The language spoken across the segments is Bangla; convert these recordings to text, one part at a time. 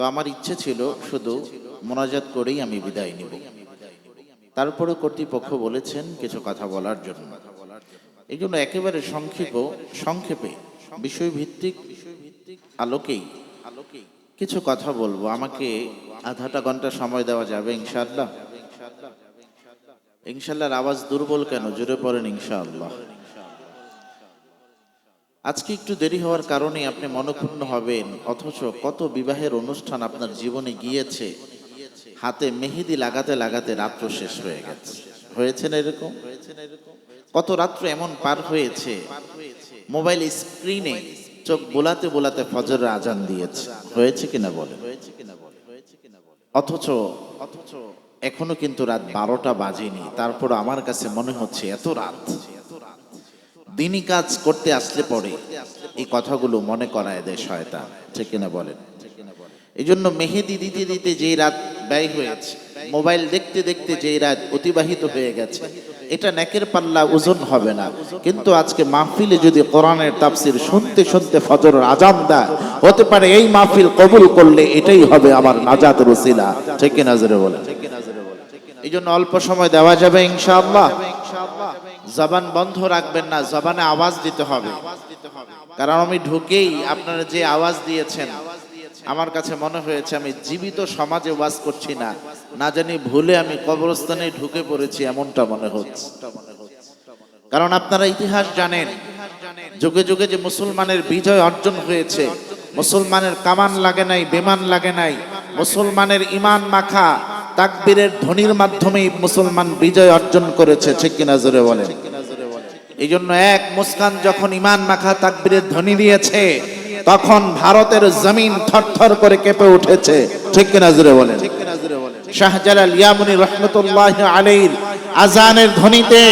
তো আমার ইচ্ছে ছিল শুধু মোনাজাত করেই আমি বিদায় নিব। তারপরে কর্তৃপক্ষ বলেছেন কিছু কথা বলার জন্য। এই জন্য একেবারে সংক্ষেপ, সংক্ষেপে, বিষয়ভিত্তিক আলোকেই কিছু কথা বলব। আমাকে আধাটা ঘণ্টা সময় দেওয়া যাবে ইনশাআল্লাহ। ইনশাল্লাহর আওয়াজ দুর্বল কেন? জুড়ে পড়েন ইনশাআল্লাহ। আজকে একটু দেরি হওয়ার কারণে আপনি মনক্ষুণ্ণ হবেন, অথচ কত বিবাহের অনুষ্ঠান আপনার জীবনে গিয়েছে, হাতে মেহেদি লাগাতে লাগাতে রাত্র শেষ হয়ে গেছে। হয়েছে না এরকম? কত রাত্র এমন পার হয়েছে, মোবাইল স্ক্রিনে চোখ বোলাতে বোলাতে ফজরের আজান দিয়েছে। হয়েছে কিনা বলে অথচ অথচ এখনও কিন্তু রাত বারোটা বাজেনি তারপর আমার কাছে মনে হচ্ছে এত রাত। দিনই কাজ করতে আসলে পরে এই কথাগুলো মনে করায় দেয় শয়তান। ঠিক কিনা বলেন? এই জন্য মেহেদি দিতে দিতে যেই রাত ব্যয় হয়েছে, মোবাইল দেখতে দেখতে যেই রাত অতিবাহিত হয়ে গেছে, এটা নেকের পাল্লা ওজন হবে না। কিন্তু আজকে মাহফিলে যদি কোরআনের তাফসির শুনতে শুনতে ফজর আজান দেয়, হতে পারে এই মাহফিল কবুল করলে এটাই হবে আমার নাজাত রসিলা। ঠিক কিনা জোরে বলেন? এই জন্য অল্প সময় দেওয়া যাবে ইনশাআল্লাহ। জবান বন্ধ রাখবেন না, জবানে আওয়াজ দিতে হবে। কারণ আমি ঢুকেই আপনারা যে আওয়াজ দিয়েছেন, আমার কাছে মনে হয়েছে আমি জীবিত সমাজে ওয়াজ করছি না। না জানি ভুলে আমি কবরস্থানে ঢুকে পড়েছি, এমনটা মনে হচ্ছে। কারণ আপনারা ইতিহাস জানেন, যুগে যুগে যে মুসলমানের বিজয় অর্জন হয়েছে, মুসলমানের কামান লাগে নাই, বিমান লাগে নাই, মুসলমানের ইমান মাখা তাকবীরের ধ্বনির মাধ্যমেই মুসলমান বিজয় অর্জন করেছে, ঠিক কিনা জোরে বলেন? এই জন্য এক মুস্কান যখন ইমান মাখা তাকবীরের ধ্বনি দিয়েছে, তখন ভারতের জমিন থরথর করে কেঁপে উঠেছে, ঠিক কিনা জোরে বলেন? শাহজালাল ইয়ামুনি রহমতুল্লাহ আলাইহির আজানের ধ্বনিতে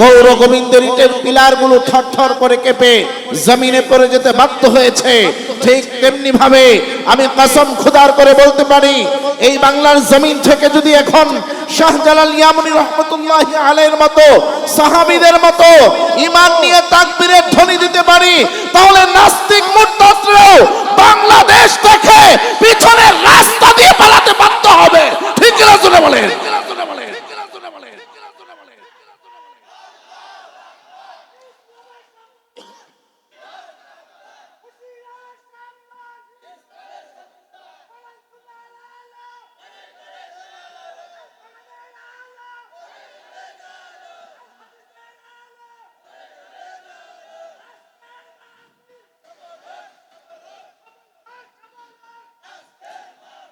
গৌর গোবিন্দের ইটের পিলারগুলো থরথর করে কেঁপে জমিনে পড়ে যেতে বাধ্য হয়েছে, ঠিক তেমনি ভাবে আমি কসম খুদার করে বলতে পারি এই বাংলার জমিন থেকে যদি এখন শাহজালাল ইয়ামনি রহমতুল্লাহ আলের মতো, সাহাবিদের মতো ইমান নিয়ে তাকবীরের ধ্বনি দিতে পারি, তাহলে নাস্তিক মুরতাদরাও বাংলাদেশ থেকে পিছনের রাস্তা দিয়ে পালাতে বাধ্য হবে। ঠিক রাজুলে বলেন?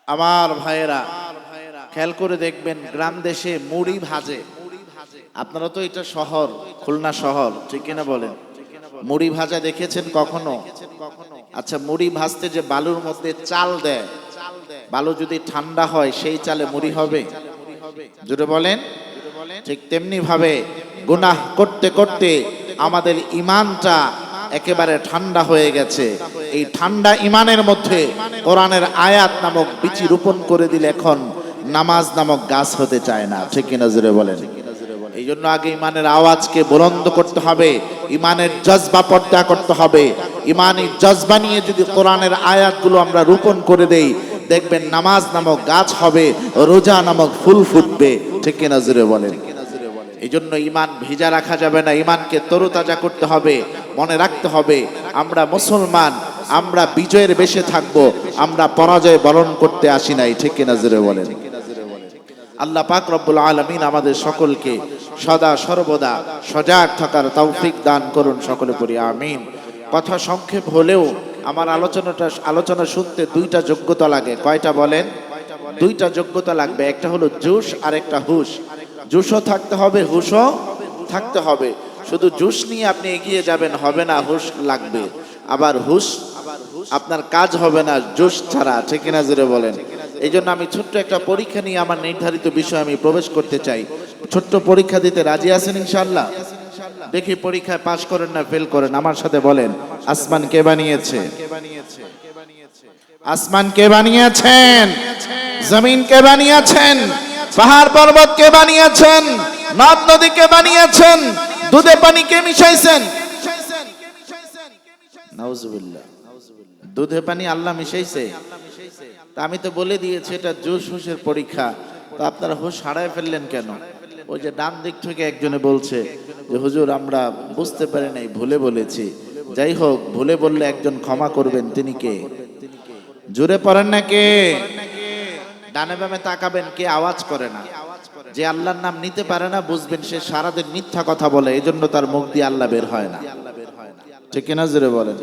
আমার ভাইয়েরা, খেয়াল করে দেখবেন গ্রাম দেশে মুড়ি ভাজে। আপনারা তো এটা শহর, খুলনা শহর, ঠিক কিনা বলেন? মুড়ি ভাজা দেখেছেন কখনো? আচ্ছা মুড়ি ভাজতে যে বালুর মধ্যে চাল দেয়, বালু যদি ঠান্ডা হয়, সেই চালে মুড়ি হবে? জুড়ে বলেন? ঠিক তেমনি ভাবে গুনাহ করতে করতে আমাদের ইমানটা একেবারে ঠান্ডা হয়ে গেছে। এই ঠান্ডা ইমানের মধ্যে কোরআনের আয়াত নামক বিচি রোপণ করে দিলে এখন নামাজ নামক গাছ হতে চায় না। ঠিক কিনা জুড়ে বলেন? এই জন্য আগে ইমানের আওয়াজকে বুলন্দ করতে হবে, ইমানের জজবা পর্দা করতে হবে। ইমানের জজবা নিয়ে যদি কোরআনের আয়াতগুলো আমরা রোপণ করে দেই, দেখবেন নামাজ নামক গাছ হবে, রোজা নামক ফুল ফুটবে। ঠিক কিনা জুড়ে বলেন? এই জন্য ইমান ভেজা রাখা যাবে না ইমানকে তরুতাজা করতে হবে, মনে রাখতে হবে, আমরা মুসলমান, আমরা বিজয়ের বেশে থাকব, আমরা পরাজয় বরণ করতে আসি নাই, ঠিক কিনা জুড়ে বলেন? আল্লাহ পাক রব্বুল আলমিন আমাদের সকলকে সদা সর্বদা সজাগ থাকার তৌফিক দান করুন সকলে করি আমিন। কথা সংক্ষেপ হলেও আমার আলোচনাটা, আলোচনা শুনতে দুইটা যোগ্যতা লাগে, কয়টা বলেন? দুইটা যোগ্যতা লাগবে, একটা হলো জুস আর একটা হুশ। জুসও থাকতে হবে হুশও থাকতে হবে। শুধু জুস নিয়ে আপনি এগিয়ে যাবেন, হবে না হুশ লাগবে। আবার হুশ আপনার কাজ হবে না জুস ছাড়া, ঠিক কিনা জুড়ে বলেন? এই জন্য আমি ছোট্ট একটা পরীক্ষা নিয়ে আমার নির্ধারিত বিষয় আমি প্রবেশ করতে চাই। ছোট্ট পরীক্ষা দিতে রাজি আছেন ইনশাল্লাহ দেখি পরীক্ষায় পাশ করেন না ফেল করেন, আমার সাথে বলেন। আসমান কে বানিয়েছে? আসমান কে বানিয়েছেন? জমিন কে বানিয়েছেন? পাহাড় পর্বত কে বানিয়েছেন? নদ নদী কে বানিয়েছেন? দুধে পানি কে মিশাইছেন? দুধে পানি আল্লাহ মিশাইছে। আমি তো বলে দিয়েছি, এটা জোশ হোশের পরীক্ষা। তো আপনারা হোশ হারায় ফেললেন কেন? ওই যে ডান দিক থেকে একজনে বলছে যে, হুজুর, আমরা বুঝতে পারি নাই, ভুলে বলেছি। যাই হোক, ভুলে বললে একজন ক্ষমা করবেন, তিনি কে? জুড়ে পড়েন না কে? ডানে বামে তাকাবেন, কে আওয়াজ করে না। যে আল্লাহর নাম নিতে পারে না, বুঝবেন সে সারাদিন মিথ্যা কথা বলে এই জন্য তার মুখ দিয়ে আল্লাহ বের হয় না। ঠিক কিনা জোরে বলেন?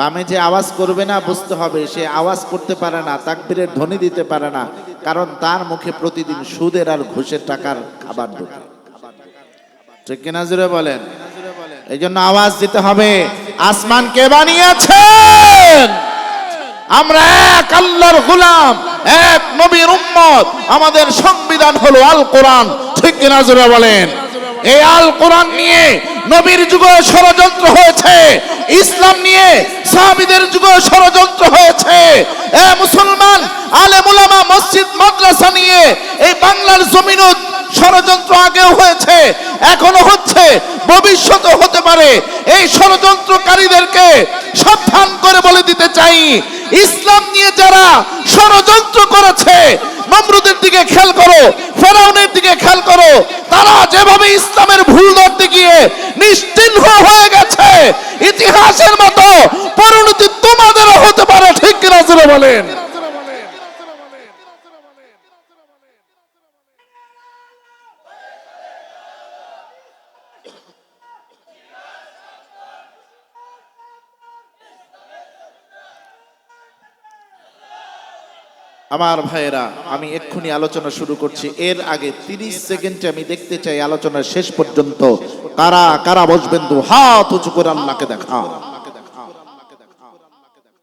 বামে যে আওয়াজ করবে না, বুঝতে হবে সে আওয়াজ করতে পারে না, তাকবীরের ধ্বনি দিতে পারে না, কারণ তার মুখে প্রতিদিন সুদের আর ঘুষের টাকার খাবার ঢোকে। ঠিক কিনা জোরে বলেন? এই জন্য আওয়াজ দিতে হবে, আসমান কে বানিয়েছেন? আমরা এক আল্লাহর গোলাম। এক নবীর উম্মত। আমাদের সংবিধান হলো আল কোরআন ঠিক কিনা বলেন? এই আল কোরআন নিয়ে নবীর যুগে ষড়যন্ত্র হয়েছে। ইসলাম নিয়ে সাহাবিদের যুগে ষড়যন্ত্র হয়েছে। এ মুসলমান আলেম মুলামা মসজিদ, মাদ্রাসা নিয়ে এই বাংলার জমিনও ষড়যন্ত্র আগেও হয়েছে, এখনও হচ্ছে ভবিষ্যতে হতে পারে। এই ষড়যন্ত্রকারীদেরকে সাবধান করে বলে দিতে চাই, ইসলাম নিয়ে যারা ষড়যন্ত্র করেছে, নমরুদের দিকে খেয়াল করো, ফেরাউনের দিকে খেয়াল করো, তারা যেভাবে ইসলামের ভুল ধরতে গিয়ে নিশ্চিহ্ন হয়ে গেছে, ইতিহাসের মতো পরিণতি তোমাদেরও হতে পারে, ঠিক কিনা বলেন। আমার ভাইয়েরা, আমি এক্ষুনি আলোচনা শুরু করছি। এর আগে তিরিশ সেকেন্ডে আমি দেখতে চাই আলোচনার শেষ পর্যন্ত কারা কারা বসবেন তো? হাত উঁচু করে আল্লাহকে দেখা।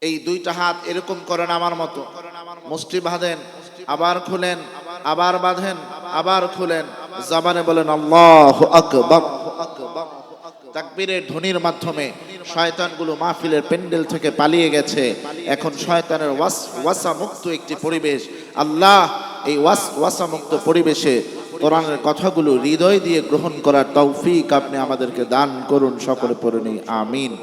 এই দুইটা হাত এরকম করেন আমার মতো। মুষ্টি বাঁধেন, আবার খুলেন, আবার বাঁধেন, আবার খুলেন। জাবানে বলেন, আল্লাহ আকবার। তাকবীরের ধ্বনির মাধ্যমে শয়তানগুলো মাহফিলের প্যান্ডেল থেকে পালিয়ে গেছে। এখন শয়তানের ওয়াস ওয়াসা মুক্ত একটি পরিবেশ। আল্লাহ এই ওয়াস ওয়াসা মুক্ত পরিবেশে কোরআনের কথাগুলো হৃদয় দিয়ে গ্রহণ করার তৌফিক আপনি আমাদেরকে দান করুন, সকলে পড়ে আমিন।